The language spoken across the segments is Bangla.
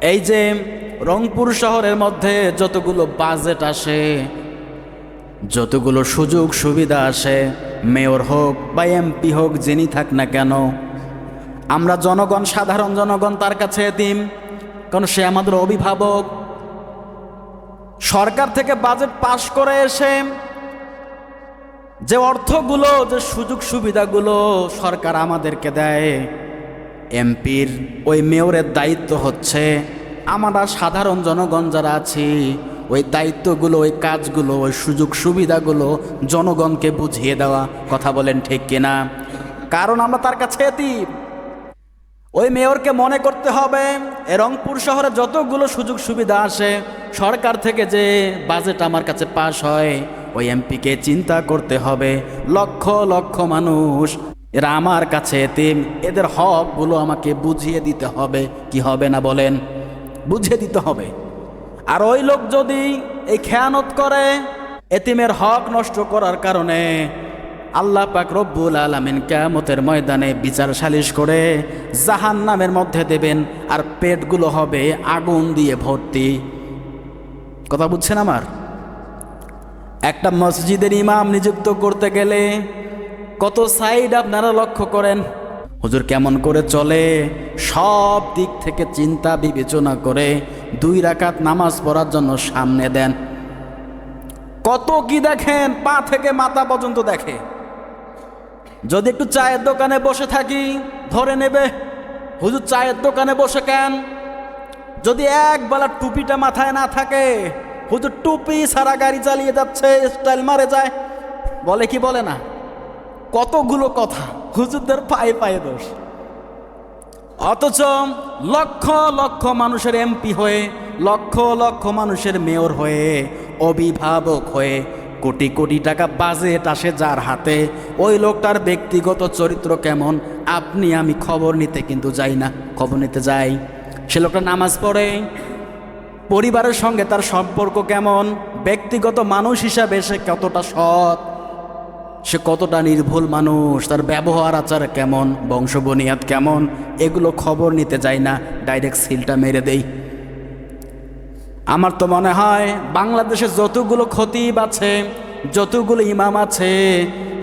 এই যে রংপুর শহরের মধ্যে যতগুলো বাজেট আসে, যতগুলো সুযোগ সুবিধা আসে, মেয়র হোক বা এমপি হোক যিনি থাক না কেন, আমরা জনগণ, সাধারণ জনগণ তার কাছে এতিম। কারণ সে আমাদের অভিভাবক। সরকার থেকে বাজেট পাশ করে এসে যে অর্থগুলো, যে সুযোগ সুবিধাগুলো সরকার আমাদেরকে দেয় এমপির ওই মেয়রের দায়িত্ব হচ্ছে আমরা সাধারণ জনগণ যারা আছি, ওই দায়িত্বগুলো, ওই কাজগুলো, ওই সুযোগ সুবিধাগুলো জনগণকে বুঝিয়ে দেওয়া কথা বলেন ঠিক কিনা? কারণ আমরা তার কাছে এতিম। ওই মেয়রকে মনে করতে হবে রংপুর শহরে যতগুলো সুযোগ সুবিধা আসে সরকার থেকে যে বাজেট আমার কাছে পাশ হয়, ওই এমপিকে চিন্তা করতে হবে। লক্ষ লক্ষ মানুষ এরা আমার কাছে এতিম। এদের হকগুলো আমাকে বুঝিয়ে দিতে হবে। কি হবে না বলেন? বুঝিয়ে দিতে হবে। আর ওই লোক যদি এই খেয়ানত করে, এতিমের হক নষ্ট করার কারণে আল্লাহ পাক রব্বুল আলমিন কেয়ামতের ময়দানে বিচার সালিশ করে জাহান নামের মধ্যে দেবেন, আর পেটগুলো হবে আগুন দিয়ে ভর্তি। কথা বুঝছেন আমার? একটা মসজিদের ইমাম নিযুক্ত করতে গেলে কত সাইড আপনারা লক্ষ্য করেন? হুজুর কেমন করে চলে? সব দিক থেকে চিন্তা বিবেচনা করে দুই রাকাত নামাজ পড়ার জন্য সামনে দেন। কত কি দেখেন? পা থেকে মাথা পর্যন্ত দেখে। যদি একটু চায়ের দোকানে বসে থাকি, ধরে নেবে, হুজুর চায়ের দোকানে বসে কেন? যদি এক বেলা টুপিটা মাথায় না থাকে, হুজুর টুপি সারা গাড়ি চালিয়ে যাচ্ছে, স্টাইল মারে যায়। বলে কি বলে না? কতগুলো কথা হুজুরদের পায়ে পায়ে দোষ। অথচ লক্ষ লক্ষ মানুষের এমপি হয়ে, লক্ষ লক্ষ মানুষের মেয়র হয়ে, অভিভাবক হয়ে, কোটি কোটি টাকা বাজেট আসে যার হাতে। ওই লোকটার ব্যক্তিগত চরিত্র কেমন? আপনি, আমি খবর নিতে কিন্তু যাই না। খবর নিতে যাই। সে লোকটা নামাজ পড়ে। পরিবারের সঙ্গে তার সম্পর্ক কেমন? ব্যক্তিগত মানুষ হিসাবে সে কতটা সৎ? সে কতটা নির্ভুল মানুষ, তার ব্যবহার আচার কেমন বংশবনিয়াদ কেমন, এগুলো খবর নিতে যাই না, ডাইরেক্ট সিলটা মেরে দেই। আমার তো মনে হয় বাংলাদেশে যতগুলো খতিব আছে, যতগুলো ইমাম আছে,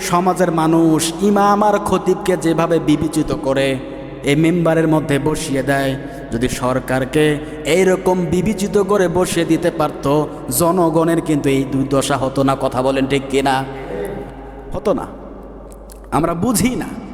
সমাজের মানুষ ইমাম আর খতিবকে যেভাবে বিবেচিত করে এই মেম্বারের মধ্যে বসিয়ে দেয়। যদি সরকারকে এইরকম বিবেচিত করে বসিয়ে দিতে পারতো, জনগণের কিন্তু এই দুর্দশা হতো না, কথা বলেন ঠিক কিনা? হতো না। আমরা বুঝি না।